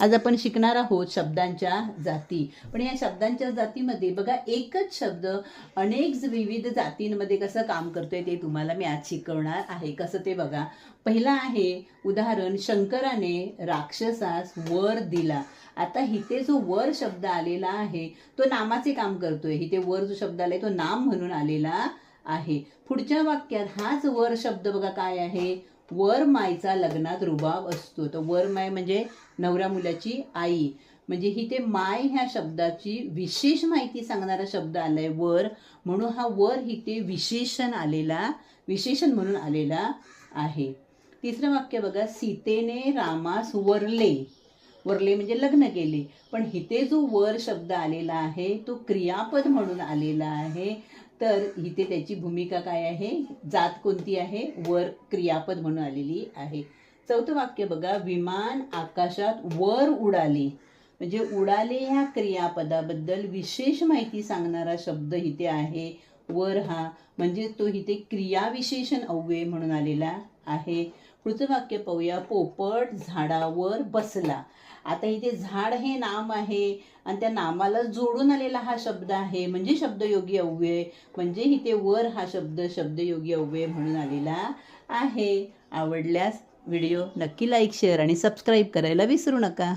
आज आपण शिकणार आहोत शब्दांच्या जाती. पण या शब्दांच्या जातीमध्ये बघा एकच शब्द अनेक विविध जातींमध्ये कसं काम करतोय ते तुम्हाला मी आज शिकवणार आहे. कसं ते बघा. पहिला आहे उदाहरण शंकराने राक्षसास वर दिला. आता इथे जो वर शब्द आलेला आहे तो नामाचे काम करतोय. इथे वर जो शब्द आलाय तो नाम म्हणून आलेला आहे. पुढच्या वाक्यात हाच वर शब्द बघा काय आहे? वर मायचा लग्नात रुबाब असतो. तर वर माय म्हणजे नवऱ्या मुलाची आई. म्हणजे ही ते माय ह्या शब्दाची विशेष माहिती सांगणारा शब्द आलाय वर. म्हणून हा वर ही ते विशेषण आलेला विशेषण म्हणून आलेला आहे. तिसरं वाक्य बघा सीतेने रामास वरले वरले म्हणजे लग्न केले. पण इथे जो वर शब्द आलेला आहे तो क्रियापद म्हणून आलेला आहे. तर इथे त्याची भूमिका काय आहे? जात कोणती आहे? वर क्रियापद म्हणून आलेली आहे. चौथं वाक्य बघा. विमान आकाशात वर उडाले. म्हणजे उडाले ह्या क्रियापदाबद्दल विशेष माहिती सांगणारा शब्द इथे आहे. वर हा. म्हणजे तो इथे क्रियाविशेषण अव्यय म्हणून आलेला. आहे. पुढचं वाक्य पाहूया. पोपट झाडावर बसला. आता इथे झाड हे नाम आहे. आणि त्या नामाला जोडून आलेला हा शब्द आहे. म्हणजे शब्दयोगी अव्यय. म्हणजे इथे वर हा शब्द शब्दयोगी अव्यय म्हणून आलेला आहे. आवडल्यास व्हिडिओ नक्की लाईक शेअर आणि सबस्क्राईब करायला विसरू नका.